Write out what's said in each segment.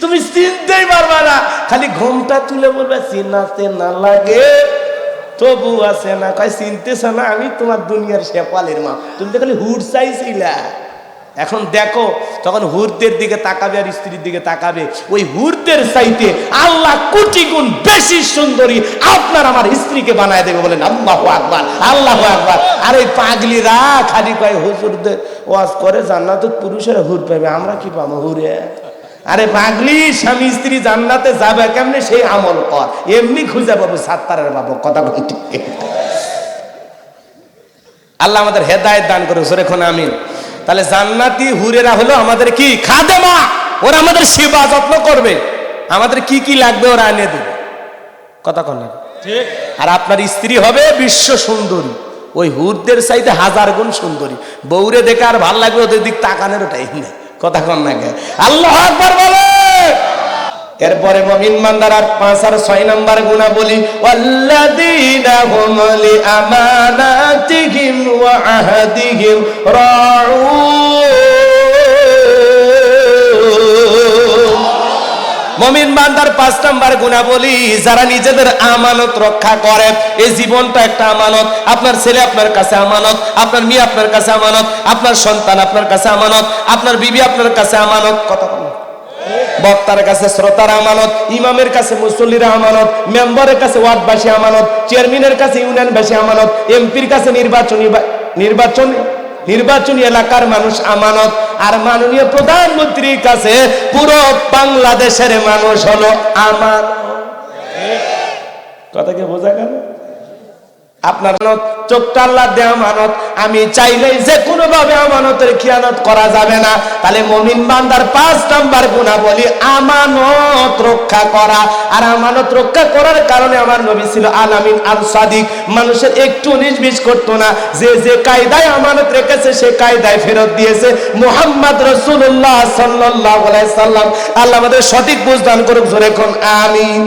তুমি চিনতেই পারবা না, খালি ঘুমটা তুলে বলবে চিনাতে না লাগে। তবু আছে না, কয়, চিনতেছ না, আমি তোমার দুনিয়ার শেপালের মা। তুমি তো খালি হুট চাইছিলা। এখন দেখো তখন হুরদের দিকে তাকাবে আর স্ত্রীর দিকে তাকাবে। ওই হুরদের চাইতে আল্লাহ কোটি গুণ বেশি সুন্দরী আপনার আমার স্ত্রীকে বানায় দেবে বলেন, আল্লাহ আকবার আল্লাহ আকবার। আর ওই পাগলিরা খালি কয়, হুজুরদের ওয়াজ করে জান্নাত পুরুষেরা হুর পাবে, আমরা কি পাবো হুরে? আরে পাগলি, স্বামী, স্ত্রী জান্নাতে যাবে কেমনে? সেই আমল কর। এমনি খুঁজে পাবো সাত্তারের পাবো কথা বলি ঠিক। আল্লাহ আমাদের হেদায়ত দান করে এখন আমিন। তাহলে জান্নাতি হুরেরা হলো আমাদের কি? খাদেমা। ওরা আমাদের সেবা যত্ন করবে। আমাদের কি কি লাগবে ওরা এনে দেবে। কথা কন আর আপনার স্ত্রী হবে বিশ্ব সুন্দরী। ওই হুরদের চাইতে হাজার গুণ সুন্দরী। বউরে দেখে আর ভালো লাগবে ওদের দিক তাকানোর টাইম নেই। কথা কন না? আল্লাহ আকবার বলে। এরপরে মমিন মান্দার আর পাঁচ আর ছয় নাম্বার গুণা বলি ওয়াল্লাযীনা হুম লিআমানাতিহিম আহদিহিম রাউন মমিন বান্দার পাঁচ নাম্বার গুণা বলি যারা নিজেদের আমানত রক্ষা করে, এই জীবনটা একটা আমানত। আপনার ছেলে আপনার কাছে আমানত, আপনার মেয়ে আপনার কাছে আমানত, আপনার সন্তান আপনার কাছে আমানত, আপনার বিবি আপনার কাছে আমানত। কথা বক্তার কাছে, শ্রোতার আমানত, ইমামের কাছে, মুসল্লিরা আমানত, মেম্বারের কাছে, ওয়ার্ডবাসী আমানত, চেয়ারম্যানের কাছে, ইউনিয়নবাসী আমানত, এমপির কাছে নির্বাচনী নির্বাচন, নির্বাচনী এলাকার মানুষ আমানত। আর মাননীয় প্রধানমন্ত্রীর কাছে পুরো বাংলাদেশের মানুষ হলো আমার কথা কি বোঝা গেল? আপনার চোখটা আল্লাহ দেয়া আমানত। আমি চাইলেই যে কোনো ভাবে আমানতের খিয়ানত করা যাবে না। তাহলে মমিন বান্দার পাঁচ নাম্বার গুণা বলি আমানত রক্ষা করা। আর আমানত রক্ষা করার কারণে আমার নবী ছিল আলামিন আল সাদিক মানুষের একটু নিষ্বিষ করতো না। যে যে কায়দায় আমানত রেখেছে, সে কায়দায় ফেরত দিয়েছে। মুহাম্মদ রসুল্লাহ সাল্লাহ সাল্লাম। আল্লাহ আমাদের সঠিক বুঝদান করুক, জোরে কোন, আমিন।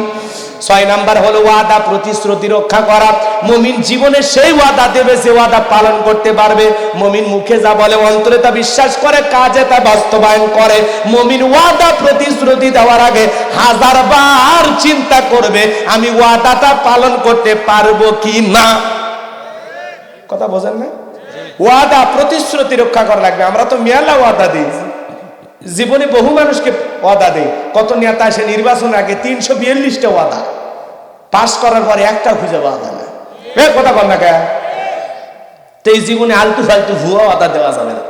ছয় নাম্বার হলো ওয়াদা প্রতিশ্রুতি রক্ষা করা। মমিন জীবনে সেই ওয়াদা দেবে যে ওয়াদা পালন করতে পারবে। মমিন মুখে যা বলে অন্তরে তা বিশ্বাস করে কাজে তা বাস্তবায়ন করে। মমিন ওয়াদা প্রতিশ্রুতি দেওয়ার আগে হাজার বার চিন্তা করবে আমি ওয়াদাটা পালন করতে পারব কি না? কথা বোঝেন না? ওয়াদা প্রতিশ্রুতি রক্ষা করা লাগবে। আমরা তো মেলা ওয়াদা দিই জীবনে বহু মানুষকে ওয়াদা দেয়। কত নেতা আসে নির্বাচন আগে তিনশো বিয়াল্লিশটা ওয়াদা। পাশ করার পরে একটা খুঁজে পাওয়া যায় না। কথা বল না তো এই জীবনে আলতু ফালতু ভুয়া ওয়াদা দেওয়া যাবে না।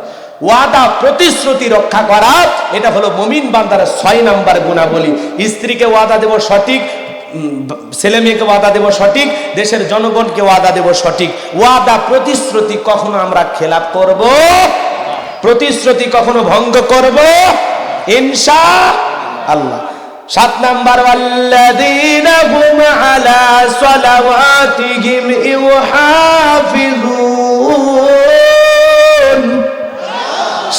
ওয়াদা প্রতিশ্রুতি রক্ষা করা, এটা হলো মমিন বান্দার ছয় নাম্বার গুণাবলী। স্ত্রীকে ওয়াদা দেব সঠিক ছেলে মেয়েকে ওয়াদা দেব সঠিক, দেশের জনগণকে ওয়াদা দেব সঠিক। ওয়াদা প্রতিশ্রুতি কখনো আমরা খেলাপ করব প্রতিশ্রুতি কখনো ভঙ্গ করব? ইনশা আল্লাহ। সাত নাম্বার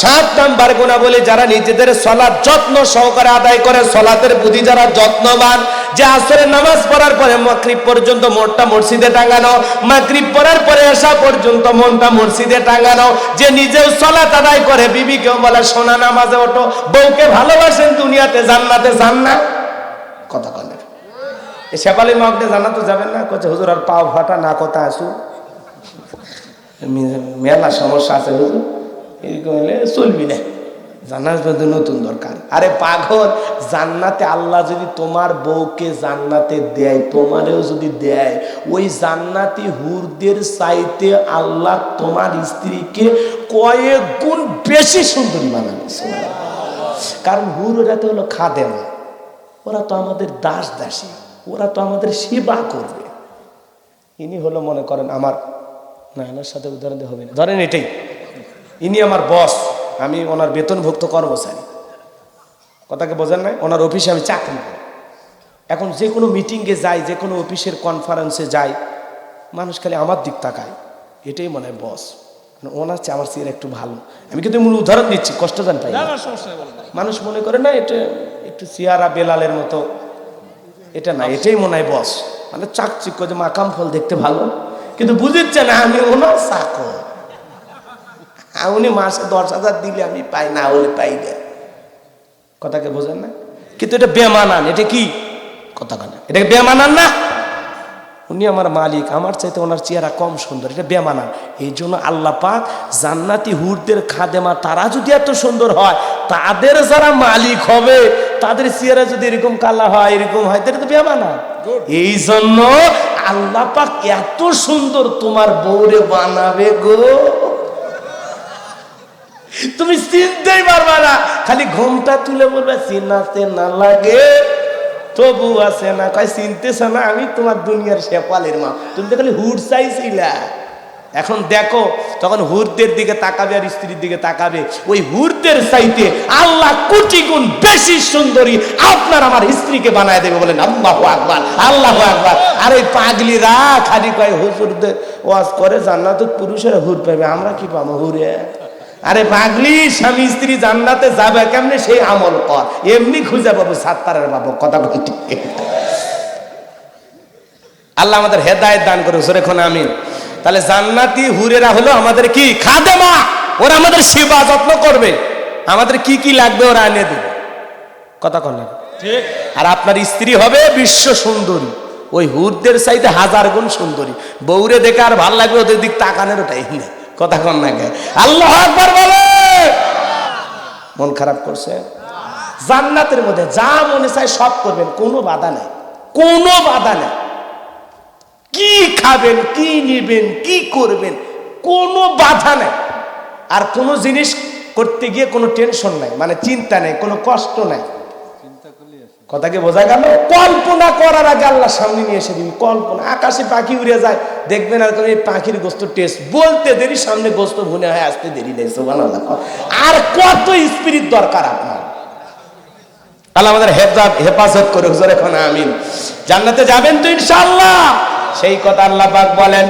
সাত নাম্বার গুণা বলে যারা নিজেদের সলাৎ যত্ন সহকারে আদায় করে, সলাতের প্রতি যারা যত্নবান যে আসরের নামাজ পড়ার পরে মাগরিব পর্যন্ত মনটা মসজিদে টাঙানো, মাগরিব পড়ার পরে আসা পর্যন্ত মনটা মসজিদে টাঙানো, যে নিজেও সলাৎ আদায় করে বিবি বিবিকেও বলে, সোনা নামাজে ওঠো, বউকে ভালোবাসেন দুনিয়াতে, জান্নাতে যান না? কথা কলেন এই শেপালি মগনে তো যাবেন না? কোচে হুজুর, আর পাও ফাটা না কথা আসু মেলা সমস্যা আছে, হুজুর। এরকম চলবি না। জান্নাত নতুন দরকার। আরে পাগল, জান্নাতে আল্লাহ যদি তোমার বউকে জান্নাতে দেয়, তোমারেও যদি দেয়, ওই জান্নাতি হুরদের চাইতে আল্লাহ তোমার স্ত্রীকে কয়েক গুণ বেশি সুন্দরী বানাবে কারণ হুর ওরা তো হলো খাদে না ওরা তো আমাদের দাস দাসী। ওরা তো আমাদের সেবা করবে। ইনি হলো মনে করেন আমার না এনার সাথে উদাহরণ হবে না। ধরেন এটাই। ইনি আমার বস আমি ওনার বেতনভুক্ত কর্মচারী। কথাকে বোঝেন নাই? ওনার অফিসে আমি চাকরি করি। এখন যে কোনো মিটিংয়ে যাই যে কোনো অফিসের কনফারেন্সে যাই মানুষ খালি আমার দিক তাকায়। এটাই মনে হয় বস মানে ওনার চেয়ে আমার চেয়ে একটু ভালো। আমি কিন্তু মূল উদাহরণ দিচ্ছি কষ্ট জান পাই মানুষ মনে করে না এটা একটু চেয়ারা বেলালের মতো। এটা না এটাই মনে হয় বস মানে চাকচিক্য যে মাকাম ফল দেখতে ভালো। কিন্তু বুঝেছে না আমি ওনার চাকর। উনি মাসে দশ হাজার দিলে আমি পাই না হলে পাই না কথাকে বোঝেন না? কিন্তু এটা বেমানান এটা কি? কথা কেন। এটা বেমানান না? উনি আমার মালিক আমার চাইতে ওনার চেহারা কম সুন্দর এটা বেমানান। এই জন্য আল্লাহ পাক জান্নাতি হুরদের খাদেমা তারা যদি এত সুন্দর হয় তাদের যারা মালিক হবে তাদের চেহারা যদি এরকম কালা হয় এরকম হয় তাহলে তো বেমানান। এই জন্য আল্লাহ পাক এত সুন্দর তোমার বউরে বানাবে গো। তুমি চিনতেই পারবা না। খালি ঘুমটা তুলে বলবে, চিনাতে না লাগে। তবু আছে না। কয়, চিনতেছ না, আমি তোমার দুনিয়ার শেপালের মা। তুমি তো খালি হুড চাইছিলা। এখন দেখো, তখন হুরদের দিকে তাকাবে আর স্ত্রীর দিকে তাকাবে। ওই হুরদের চাইতে আল্লাহ কোটি গুণ বেশি সুন্দরী আপনার আমার স্ত্রীকে বানায় দেবে বলেন, আল্লাহ আকবার আল্লাহ আকবার। আর ওই পাগলিরা খালি কয়, হুজুরদের ওয়াজ করে জান্নাত পুরুষের হুর পাবে আমরা কি পাবো হুরে? আরে পাগলি স্বামী স্ত্রী জান্নাতে যাবে কেমনে? সেই আমল কর। এমনি খুঁজে পাবো সাত্তারের পাবো কথা বলি। আল্লাহ আমাদের হেদায়েত দান করে এখন আমিন। তাহলে জান্নাতি হুরেরা হলো আমাদের কি? খাদেমা! ওরা আমাদের সেবা যত্ন করবে। আমাদের কি কি লাগবে ওরা এনে দেবে। কথা কন আর আপনার স্ত্রী হবে বিশ্ব সুন্দরী। ওই হুরদের চাইতে হাজার গুণ সুন্দরী। বউরে দেখে আর ভালো লাগবে ওদের দিক তাকানোর ওটাই নেই। কথা কন আল্লাহ আকবার বলে। মন খারাপ করছে? জান্নাতের মধ্যে যা মনে চায় সব করবেন, কোনো বাধা নেই। কোনো বাধা নেই। কি খাবেন, কি নিবেন, কি করবেন, কোনো বাধা নেই। আর কোনো জিনিস করতে গিয়ে কোনো টেনশন নাই মানে চিন্তা নেই, কোনো কষ্ট নাই। কথা কি বোঝা গেল, কল্পনা করার আগে আল্লাহ সামনে নিয়ে এসে দিবি কল্পনা, আকাশে পাখি উড়ে যায় দেখবেন আর তুমি পাখির গোস্ত টেস্ট। বলতে দেরি, সামনে গোস্ত ভুনে হয়, আসতে দেরি নেই, সুবহানাল্লাহ। আর কত স্পিরিট দরকার আপনার। আল্লাহ আমাদের হেফাজত হেফাজত করে হুজুর এখন আমিন। জান্নাতে যাবেন তো ইনশাআল্লাহ। সেই কথা আল্লাহ পাক বলেন,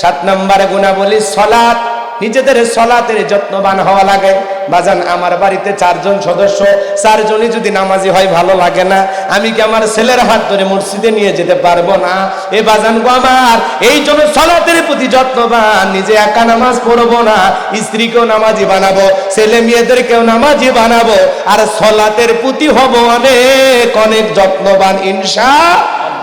সাত নম্বরে গুণাবলী সলাৎ। নিজেদের সলাতের যত্নবান হওয়া লাগে। বাজান আমার বাড়িতে চারজন সদস্য, চারজনই যদি নামাজি হয়, ভালো লাগে না। আমি কি আমার ছেলের হাত ধরে মসজিদে নিয়ে যেতে পারব না? এ বাজান গো আমার, এই জন্য সলাতের প্রতি যত্নবান, নিজে একা নামাজ পড়ব না, স্ত্রীকেও নামাজি বানাবো, ছেলে মেয়েদেরকেও নামাজি বানাবো, আর সলাতের প্রতি হব অনেক অনেক যত্নবান, ইনশা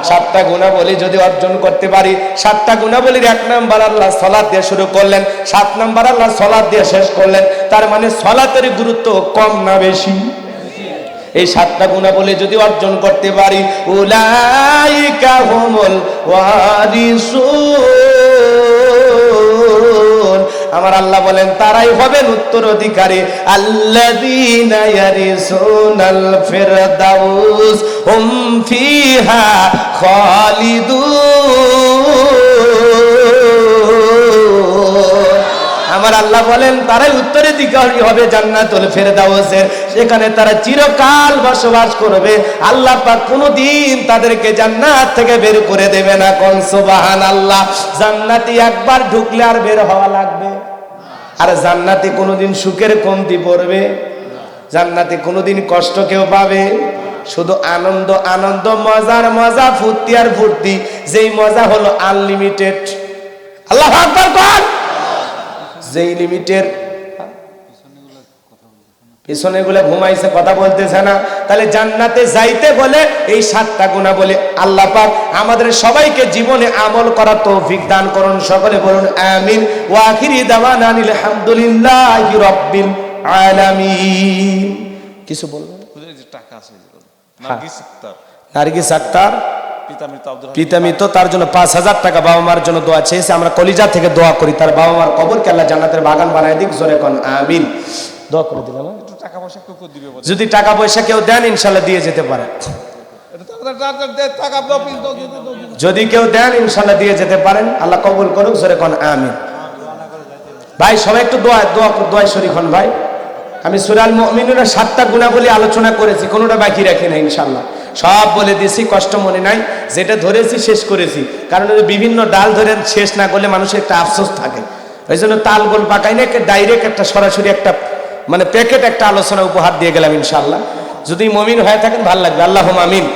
সাতটা গুণাবলী যদি অর্জন করতে পারি, সাতটা গুণাবলীর এক নাম্বার আল্লাহ সলাদ দিয়ে শুরু করলেন, সাত নাম্বার আল্লাহ সলাদ দিয়ে শেষ করলেন, তার মানে সলাতের গুরুত্ব কম না বেশি। এই সাতটা গুণা বলে যদি অর্জন করতে পারি, উলাইকা হুমুল ওয়ারিসুন। আমার আল্লাহ বলেন, তারাই হবেন উত্তরাধিকারী। ফিহা খালিদুন। আমার আল্লাহ বলেন, তারাই উত্তরাধিকারী হবে জান্নাতুল ফেরদাউসের। সেখানে তারা চিরকাল বসবাস করবে। আল্লাহ পাক কোনোদিন তাদেরকে জান্নাত থেকে বের করে দেবে না। কোন সুবহানাল্লাহ। জান্নাতি একবার ঢুকলে আর বের হওয়া লাগবে আর জান্নাতে কোনোদিন সুখের কমতি পড়বে? জান্নাতে কোনোদিন কষ্ট কেউ পাবে? শুধু আনন্দ আনন্দ, মজার মজা, ফুর্তি আর ফুর্তি। যেই মজা হলো আনলিমিটেড আল্লাহ যেই লিমিটের পিছনে গুলো ঘুমাইছে কথা বলতেছে না। তাহলে জান্নাতে যাইতে বলে এই সাতটা গুণা বলে আল্লাহ পাক আমাদের সবাইকে জীবনে আমল করার তৌফিক দান করুন সকলে বলুন আমিন। ওয়াখিরি দাওয়ানা আলহামদুলিল্লাহি রাব্বিল আলামিন। কিছু বলবেন? টাকা আছে নার্গিস আক্তার। তার জন্য পাঁচ হাজার টাকা বাবা মার জন্য দোয়া চেয়েছে। আমরা কলিজা থেকে দোয়া করি তার বাবা মার কবর কেল্লা জান্নাতের বাগান বানায় দিক জোরে কোন আমিন। দোয়া করে দিলাম হ্যাঁ? একটু টাকা পয়সা কেউ দিবে যদি টাকা পয়সা কেউ দেন ইনশাল্লাহ দিয়ে যেতে পারে। যদি কেউ দেন ইনশাল্লাহ দিয়ে যেতে পারেন। আল্লাহ কবুল করুক জোরে কোন আমিন। ভাই সবাই একটু দোয়া দোয়া দোয়া শরীফ হন ভাই। আমি সুরাল মুমিনুনের সাতটা গুণাবলী আলোচনা করেছি কোনোটা বাকি রাখি না ইনশাল্লাহ। সব বলে দিয়েছি কষ্ট মনে নাই। যেটা ধরেছি শেষ করেছি। কারণ বিভিন্ন ডাল ধরে শেষ না করলে মানুষের একটা আফসোস থাকে। ওই জন্য তাল গোল পাকাই না ডাইরেক্ট একটা সরাসরি একটা মানে প্যাকেট একটা আলোচনা উপহার দিয়ে গেলাম ইনশাল্লাহ যদি মমিন হয়ে থাকেন, ভালো লাগবে। আল্লাহ আমিন।